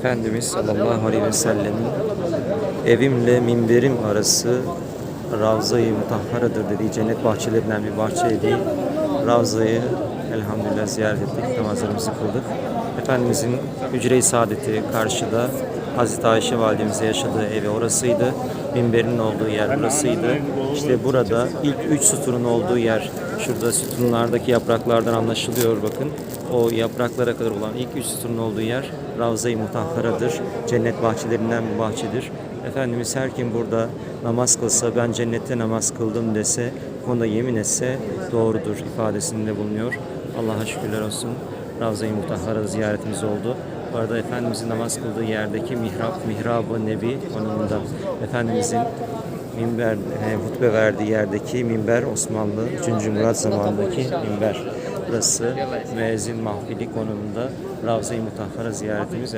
Efendimiz sallallahu aleyhi ve sellemin evimle minberim arası Ravza-i Mutahharadır dediği cennet bahçelerinden bir bahçeydi. Ravza'yı elhamdülillah ziyaret ettik, namazlarımızı kıldık. Efendimizin hücre-i saadeti karşıda Hazreti Ayşe validemize yaşadığı evi orasıydı. Minberinin olduğu yer burasıydı. İşte burada ilk üç sütunun olduğu yer, şurada sütunlardaki yapraklardan anlaşılıyor bakın. O yapraklara kadar olan ilk üç sütunun olduğu yer Ravza-i Mutahhara'dır. Cennet bahçelerinden bir bahçedir. Efendimiz her kim burada namaz kılsa ben cennette namaz kıldım dese, konuda yemin etse doğrudur ifadesinde bulunuyor. Allah'a şükürler olsun. Ravza-i Mutahhara ziyaretimiz oldu. Bu Efendimizin namaz kıldığı yerdeki mihrap, mihrab-ı nebi konumunda Efendimizin minber, e, hutbe verdiği yerdeki minber Osmanlı 3. Murat zamanındaki minber. Burası müezzin mahfili konumunda Ravza-i Mutahhara ziyaretimiz